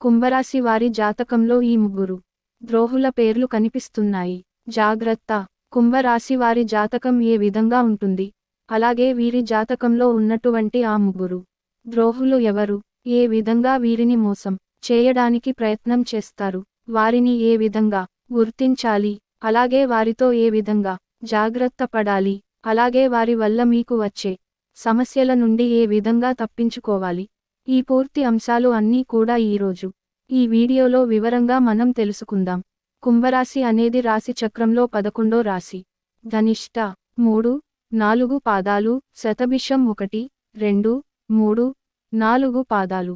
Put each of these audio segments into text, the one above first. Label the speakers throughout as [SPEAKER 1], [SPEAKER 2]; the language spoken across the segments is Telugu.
[SPEAKER 1] కుంభరాశి వారి జాతకంలో ఈ ముగ్గురు ద్రోహుల పేర్లు కనిపిస్తున్నాయి. జాగ్రత్త! కుంభరాశి వారి జాతకం ఏ విధంగా ఉంటుంది? అలాగే వీరి జాతకంలో ఉన్నటువంటి ఆ ముగ్గురు ద్రోహులు ఎవరు? ఏ విధంగా వీరిని మోసం చేయడానికి ప్రయత్నం చేస్తారు? వారిని ఏ విధంగా గుర్తించాలి? అలాగే వారితో ఏ విధంగా జాగ్రత్త పడాలి? అలాగే వారి వల్ల మీకు వచ్చే సమస్యల నుండి ఏ విధంగా తప్పించుకోవాలి? ఈ పూర్తి అంశాలు అన్నీ కూడా ఈరోజు ఈ వీడియోలో వివరంగా మనం తెలుసుకుందాం. కుంభరాశి అనేది రాశి చక్రంలో పదకొండో రాశి. ధనిష్ట మూడు నాలుగు పాదాలు శతభిషం ఒకటి రెండు మూడు నాలుగు పాదాలు.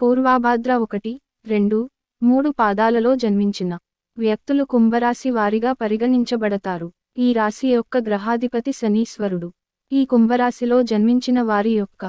[SPEAKER 1] పూర్వాభాద్ర ఒకటి రెండు మూడు పాదాలలో జన్మించిన వ్యక్తులు కుంభరాశి వారిగా పరిగణించబడతారు. ఈ రాశి యొక్క గ్రహాధిపతి శనీశ్వరుడు. ఈ కుంభరాశిలో జన్మించిన వారి యొక్క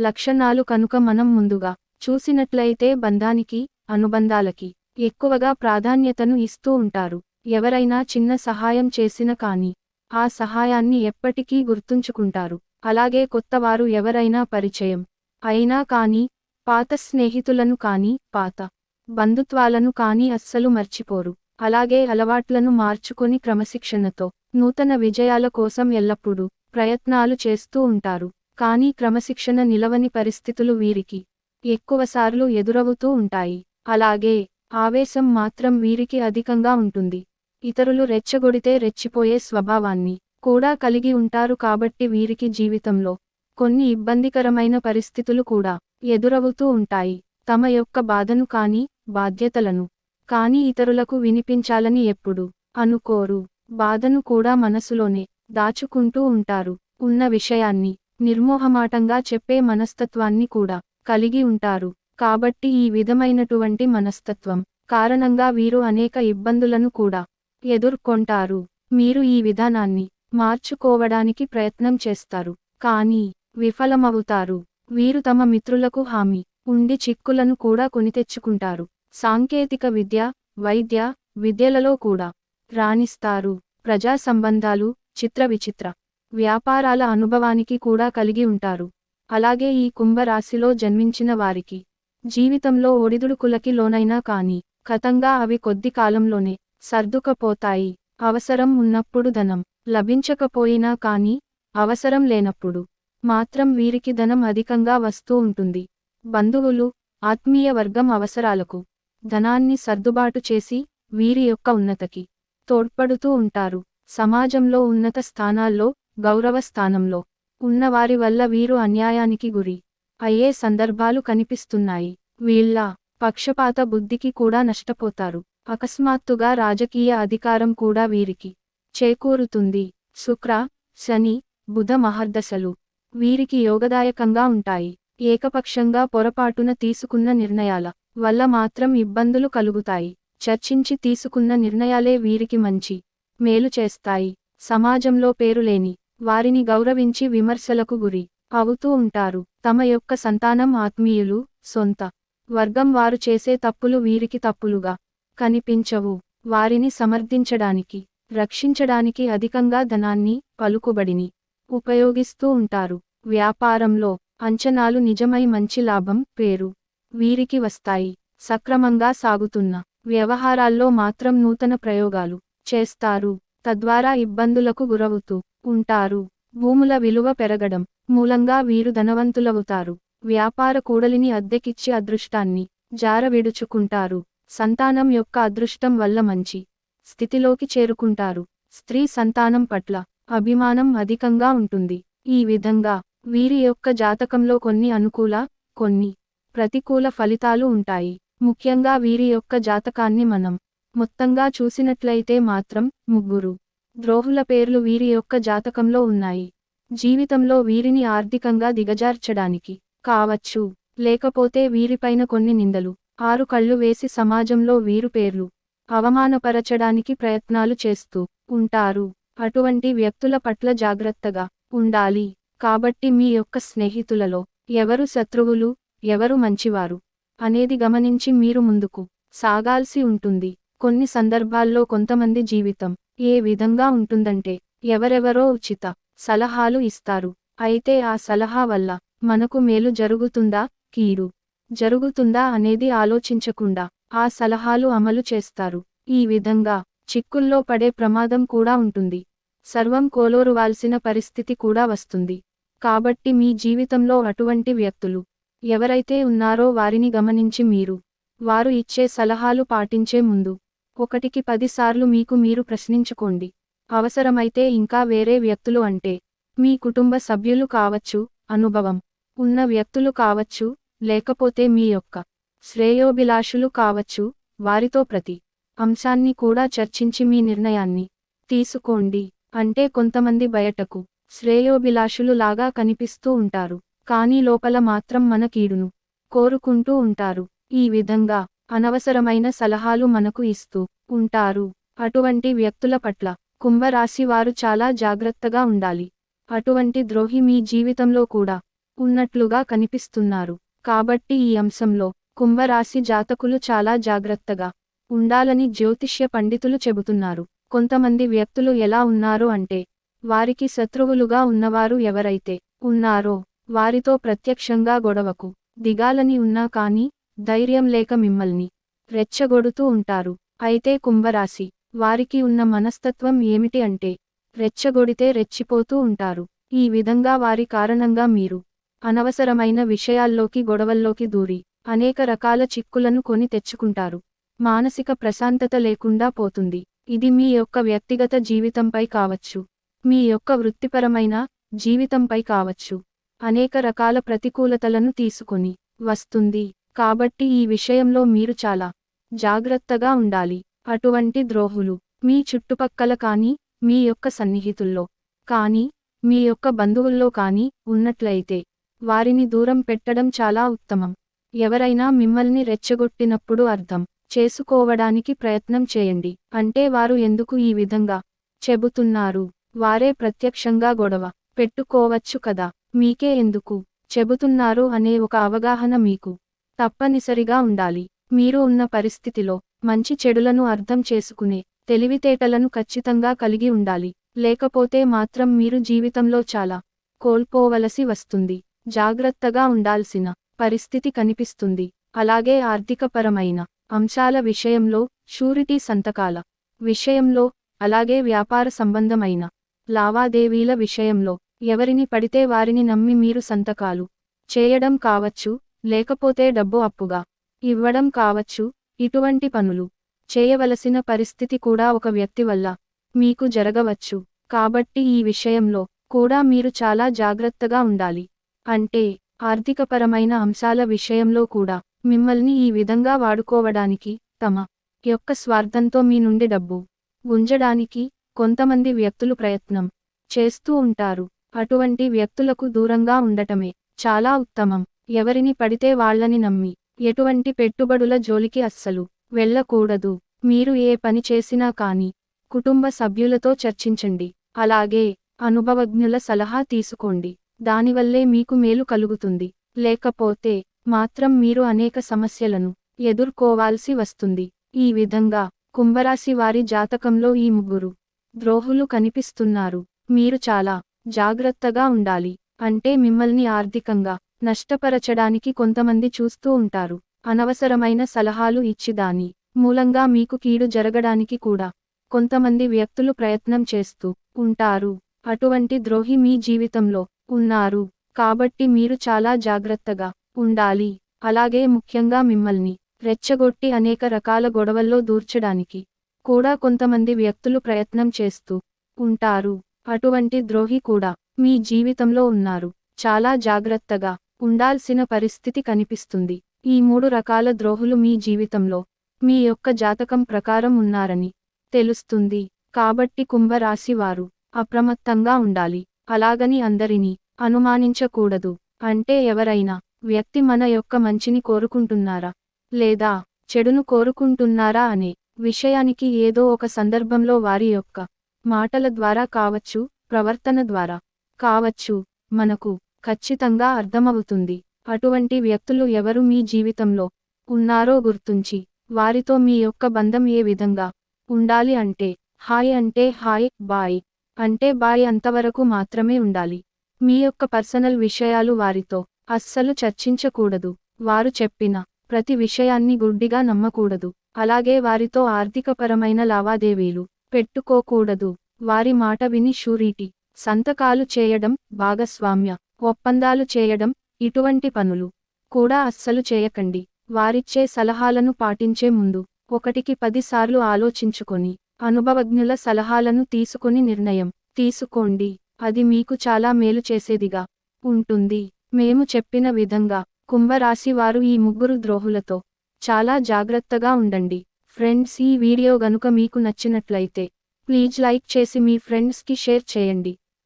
[SPEAKER 1] లక్షణాలు కనుక మనం ముందుగా చూసినట్లయితే బంధానికి అనుబంధాలకి ఎక్కువగా ప్రాధాన్యతను ఇస్తూ ఉంటారు. ఎవరైనా చిన్న సహాయం చేసిన కానీ ఆ సహాయాన్ని ఎప్పటికీ గుర్తుంచుకుంటారు. అలాగే కొత్తవారు ఎవరైనా పరిచయం అయినా కానీ పాత స్నేహితులను కానీ పాత బంధుత్వాలను కానీ అస్సలు మర్చిపోరు. అలాగే అలవాట్లను మార్చుకొని క్రమశిక్షణతో నూతన విజయాల కోసం ఎల్లప్పుడూ ప్రయత్నాలు చేస్తూ ఉంటారు. కానీ క్రమశిక్షణ నిలవని పరిస్థితులు వీరికి ఎక్కువసార్లు ఎదురవుతూ ఉంటాయి. అలాగే ఆవేశం మాత్రం వీరికి అధికంగా ఉంటుంది. ఇతరులు రెచ్చగొడితే రెచ్చిపోయే స్వభావాన్ని కూడా కలిగి ఉంటారు కాబట్టి వీరికి జీవితంలో కొన్ని ఇబ్బందికరమైన పరిస్థితులు కూడా ఎదురవుతూ ఉంటాయి. తమ యొక్క బాధను కానీ బాధ్యతలను కానీ ఇతరులకు వినిపించాలని ఎప్పుడు అనుకోరు. బాధను కూడా మనసులోనే దాచుకుంటూ ఉంటారు. ఉన్న విషయాన్ని నిర్మోహమాటంగా చెప్పే మనస్తత్వాన్ని కూడా కలిగి ఉంటారు. కాబట్టి ఈ విధమైనటువంటి మనస్తత్వం కారణంగా వీరు అనేక ఇబ్బందులను కూడా ఎదుర్కొంటారు. మీరు ఈ విధానాన్ని మార్చుకోవడానికి ప్రయత్నం చేస్తారు. కానీ విఫలమవుతారు. వీరు తమ మిత్రులకు హామీ ఉండి చిక్కులను కూడా కొనితెచ్చుకుంటారు సాంకేతిక విద్య వైద్య విద్యలలో కూడా రాణిస్తారు. ప్రజా సంబంధాలు చిత్ర విచిత్ర వ్యాపారాల అనుభవానికి కూడా కలిగి ఉంటారు. అలాగే ఈ కుంభరాశిలో జన్మించిన వారికి జీవితంలో ఒడిదుడుకులకి లోనైనా కాని కతంగా అవి కొద్ది కాలంలోనే సర్దుకపోతాయి. అవసరం ఉన్నప్పుడు ధనం లభించకపోయినా కాని అవసరం లేనప్పుడు మాత్రం వీరికి ధనం అధికంగా వస్తూ ఉంటుంది. బంధువులు ఆత్మీయ వర్గం అవసరాలకు ధనాన్ని సర్దుబాటు చేసి వీరి యొక్క ఉన్నతకి తోడ్పడుతూ ఉంటారు. సమాజంలో ఉన్నత స్థానాల్లో గౌరవ స్థానంలో ఉన్నవారి వల్ల వీరు అన్యాయానికి గురి అయ్యే సందర్భాలు కనిపిస్తున్నాయి. వీళ్ళ పక్షపాత బుద్ధికి కూడా నష్టపోతారు. అకస్మాత్తుగా రాజకీయ అధికారం కూడా వీరికి చేకూరుతుంది. శుక్ర శని బుధ మహర్దశలు వీరికి యోగదాయకంగా ఉంటాయి. ఏకపక్షంగా పొరపాటున తీసుకున్న నిర్ణయాల వల్ల మాత్రం ఇబ్బందులు కలుగుతాయి. చర్చించి తీసుకున్న నిర్ణయాలే వీరికి మంచి మేలు చేస్తాయి. సమాజంలో పేరులేని వారిని గౌరవించి విమర్శలకు గురి అవుతూ ఉంటారు. తమ యొక్క సంతానం ఆత్మీయులు సొంత వర్గం వారు చేసే తప్పులు వీరికి తప్పులుగా కనిపించవు. వారిని సమర్థించడానికి రక్షించడానికి అధికంగా ధనాన్ని పలుకుబడిని ఉపయోగిస్తూ ఉంటారు. వ్యాపారంలో అంచనాలు నిజమై మంచి లాభం పేరు వీరికి వస్తాయి. సక్రమంగా సాగుతున్న వ్యవహారాల్లో మాత్రం నూతన ప్రయోగాలు చేస్తారు. తద్వారా ఇబ్బందులకు గురవుతూ ఉంటారు. భూముల విలువ పెరగడం మూలంగా వీరు ధనవంతులవుతారు. వ్యాపార కూడలిని అద్దెకిచ్చి అదృష్టాన్ని జారవిడుచుకుంటారు సంతానం యొక్క అదృష్టం వల్ల మంచి స్థితిలోకి చేరుకుంటారు. స్త్రీ సంతానం పట్ల అభిమానం అధికంగా ఉంటుంది. ఈ విధంగా వీరి యొక్క జాతకంలో కొన్ని అనుకూల కొన్ని ప్రతికూల ఫలితాలు ఉంటాయి. ముఖ్యంగా వీరి యొక్క జాతకాన్ని మనం మొత్తంగా చూసినట్లయితే మాత్రం ముగ్గురు ద్రోహుల పేర్లు వీరి యొక్క జాతకంలో ఉన్నాయి. జీవితంలో వీరిని ఆర్థికంగా దిగజార్చడానికి కావచ్చు లేకపోతే వీరిపైన కొన్ని నిందలు ఆరు కళ్ళు వేసి సమాజంలో వీరు పేర్లు అవమానపరచడానికి ప్రయత్నాలు చేస్తూ ఉంటారు. అటువంటి వ్యక్తుల పట్ల జాగ్రత్తగా ఉండాలి. కాబట్టి మీ యొక్క స్నేహితులలో ఎవరు శత్రువులు ఎవరు మంచివారు అనేది గమనించి మీరు ముందుకు సాగాల్సి ఉంటుంది. కొన్ని సందర్భాల్లో కొంతమంది జీవితం ఏ విధంగా ఉంటుందంటే ఎవరెవరో ఉచిత సలహాలు ఇస్తారు. అయితే ఆ సలహా వల్ల మనకు మేలు జరుగుతుందా? కీడు జరుగుతుందా అనేది ఆలోచించకుండా ఆ సలహాలు అమలు చేస్తారు. ఈ విధంగా చిక్కుల్లో పడే ప్రమాదం కూడా ఉంటుంది. సర్వం కోలోరువాల్సిన పరిస్థితి కూడా వస్తుంది. కాబట్టి మీ జీవితంలో అటువంటి వ్యక్తులు ఎవరైతే ఉన్నారో వారిని గమనించి మీరు వారు ఇచ్చే సలహాలు పాటించే ముందు ఒకటికి పదిసార్లు మీకు మీరు ప్రశ్నించుకోండి. అవసరమైతే ఇంకా వేరే వ్యక్తులు అంటే మీ కుటుంబ సభ్యులు కావచ్చు అనుభవం ఉన్న వ్యక్తులు కావచ్చు లేకపోతే మీ యొక్క శ్రేయోభిలాషులు కావచ్చు వారితో ప్రతి అంశాన్ని కూడా చర్చించి మీ నిర్ణయాన్ని తీసుకోండి. అంటే కొంతమంది బయటకు శ్రేయోభిలాషులు లాగా కనిపిస్తూ ఉంటారు కానీ లోపల మాత్రం మన కీడును కోరుకుంటూ ఉంటారు. ఈ విధంగా అనవసరమైన సలహాలు మనకు ఇస్తూ ఉంటారు. అటువంటి వ్యక్తుల పట్ల కుంభరాశి వారు చాలా జాగ్రత్తగా ఉండాలి. అటువంటి ద్రోహి మీ జీవితంలో కూడా ఉన్నట్లుగా కనిపిస్తున్నారు. కాబట్టి ఈ అంశంలో కుంభరాశి జాతకులు చాలా జాగ్రత్తగా ఉండాలని జ్యోతిష్య పండితులు చెబుతున్నారు. కొంతమంది వ్యక్తులు ఎలా ఉన్నారు అంటే వారికి శత్రువులుగా ఉన్నవారు ఎవరైతే ఉన్నారో వారితో ప్రత్యక్షంగా గొడవకు దిగాలని ఉన్నా కానీ ధైర్యం లేక మిమ్మల్ని రెచ్చగొడుతూ ఉంటారు. అయితే కుంభరాశి వారికి ఉన్న మనస్తత్వం ఏమిటి అంటే రెచ్చగొడితే రెచ్చిపోతూ ఉంటారు. ఈ విధంగా వారి కారణంగా మీరు అనవసరమైన విషయాల్లోకి గొడవల్లోకి దూరి అనేక రకాల చిక్కులను కొని తెచ్చుకుంటారు. మానసిక ప్రశాంతత లేకుండా పోతుంది. ఇది మీ యొక్క వ్యక్తిగత జీవితంపై కావచ్చు. మీ యొక్క వృత్తిపరమైన జీవితంపై కావచ్చు. అనేక రకాల ప్రతికూలతలను తీసుకొని వస్తుంది. కాబట్టి ఈ విషయంలో మీరు చాలా జాగ్రత్తగా ఉండాలి. అటువంటి ద్రోహులు మీ చుట్టుపక్కల కానీ మీ యొక్క సన్నిహితుల్లో కానీ మీ యొక్క బంధువుల్లో కానీ ఉన్నట్లయితే వారిని దూరం పెట్టడం చాలా ఉత్తమం. ఎవరైనా మిమ్మల్ని రెచ్చగొట్టినప్పుడు అర్థం చేసుకోవడానికి ప్రయత్నం చేయండి. అంటే వారు ఎందుకు ఈ విధంగా చెబుతున్నారు? వారే ప్రత్యక్షంగా గొడవ పెట్టుకోవచ్చు కదా? మీకే ఎందుకు చెబుతున్నారు అనే ఒక అవగాహన మీకు తప్పనిసరిగా ఉండాలి. మీరు ఉన్న పరిస్థితిలో మంచి చెడులను అర్థం చేసుకునే తెలివితేటలను ఖచ్చితంగా కలిగి ఉండాలి. లేకపోతే మాత్రం మీరు జీవితంలో చాలా కోల్పోవలసి వస్తుంది. జాగ్రత్తగా ఉండాల్సిన పరిస్థితి కనిపిస్తుంది. అలాగే ఆర్థికపరమైన అంశాల విషయంలో షూరిటీ సంతకాల విషయంలో అలాగే వ్యాపార సంబంధమైన లావాదేవీల విషయంలో ఎవరిని పడితే వారిని నమ్మి మీరు సంతకాలు చేయడం కావచ్చు. లేకపోతే డబ్బు అప్పుగా. ఇవ్వడం కావచ్చు ఇటువంటి పనులు. చేయవలసిన పరిస్థితి కూడా ఒక వ్యక్తి వల్ల మీకు జరగవచ్చు. కాబట్టి ఈ విషయంలో కూడా మీరు చాలా జాగ్రత్తగా ఉండాలి. అంటే ఆర్థికపరమైన అంశాల విషయంలో కూడా మిమ్మల్ని ఈ విధంగా వాడుకోవడానికి తమ యొక్క స్వార్థంతో మీ నుండి డబ్బు గుంజడానికి కొంతమంది వ్యక్తులు ప్రయత్నం చేస్తూ ఉంటారు. అటువంటి వ్యక్తులకు దూరంగా ఉండటమే చాలా ఉత్తమం. ఎవరిని పడితే వాళ్ళని నమ్మి ఎటువంటి పెట్టుబడుల జోలికి అస్సలు వెళ్ళకూడదు. మీరు ఏ పని చేసినా కానీ కుటుంబ సభ్యులతో చర్చించండి. అలాగే అనుభవజ్ఞుల సలహా తీసుకోండి. దానివల్లే మీకు మేలు కలుగుతుంది. లేకపోతే మాత్రం మీరు అనేక సమస్యలను ఎదుర్కోవాల్సి వస్తుంది. ఈ విధంగా కుంభరాశి వారి జాతకంలో ఈ ముగ్గురు ద్రోహులు కనిపిస్తున్నారు. మీరు చాలా జాగ్రత్తగా ఉండాలి. అంటే మిమ్మల్ని ఆర్థికంగా నష్టపరచడానికి కొంతమంది చూస్తూ ఉంటారు. అనవసరమైన సలహాలు ఇచ్చి దాని మూలంగా మీకు కీడు జరగడానికి కూడా కొంతమంది వ్యక్తులు ప్రయత్నం చేస్తూ ఉంటారు. అటువంటి ద్రోహి మీ జీవితంలో ఉన్నారు. కాబట్టి మీరు చాలా జాగ్రత్తగా ఉండాలి. అలాగే ముఖ్యంగా మిమ్మల్ని రెచ్చగొట్టి అనేక రకాల గొడవల్లో దూర్చడానికి కూడా కొంతమంది వ్యక్తులు ప్రయత్నం చేస్తూ ఉంటారు. అటువంటి ద్రోహి కూడా మీ జీవితంలో ఉన్నారు. చాలా జాగ్రత్తగా ఉండాల్సిన పరిస్థితి కనిపిస్తుంది. ఈ మూడు రకాల ద్రోహులు మీ జీవితంలో మీ యొక్క జాతకం ప్రకారం ఉన్నారని తెలుస్తుంది. కాబట్టి కుంభరాశి వారు అప్రమత్తంగా ఉండాలి. అలాగని అందరినీ అనుమానించకూడదు. అంటే ఎవరైనా వ్యక్తి మన యొక్క మంచిని కోరుకుంటున్నారా? లేదా చెడును కోరుకుంటున్నారా అనే విషయానికి ఏదో ఒక సందర్భంలో వారి యొక్క మాటల ద్వారా కావచ్చు ప్రవర్తన ద్వారా కావచ్చు మనకు ఖచ్చితంగా అర్థమవుతుంది. అటువంటి వ్యక్తులు ఎవరు మీ జీవితంలో ఉన్నారో గుర్తుంచి వారితో మీ యొక్క బంధం ఏ విధంగా ఉండాలి అంటే హాయ్ అంటే హాయ్ బాయ్ అంటే బాయ్ అంతవరకు మాత్రమే ఉండాలి. మీ యొక్క పర్సనల్ విషయాలు వారితో అస్సలు చర్చించకూడదు. వారు చెప్పిన ప్రతి విషయాన్ని గుడ్డిగా నమ్మకూడదు. అలాగే వారితో ఆర్థికపరమైన లావాదేవీలు పెట్టుకోకూడదు. వారి మాట విని షూరిటీ సంతకాలు చేయడం భాగస్వామ్య ఒప్పందాలు చేయడం ఇటువంటి పనులు కూడా అస్సలు చేయకండి. వారిచ్చే సలహాలను పాటించే ముందు ఒకటికి పదిసార్లు ఆలోచించుకొని అనుభవజ్ఞుల సలహాలను తీసుకుని నిర్ణయం తీసుకోండి. అది మీకు చాలా మేలు చేసేదిగా ఉంటుంది. మేము చెప్పిన విధంగా కుంభరాశి వారు ఈ ముగ్గురు ద్రోహులతో చాలా జాగ్రత్తగా ఉండండి. ఫ్రెండ్స్ ఈ వీడియో గనుక మీకు నచ్చినట్లయితే ప్లీజ్ లైక్ చేసి మీ ఫ్రెండ్స్కి షేర్ చేయండి.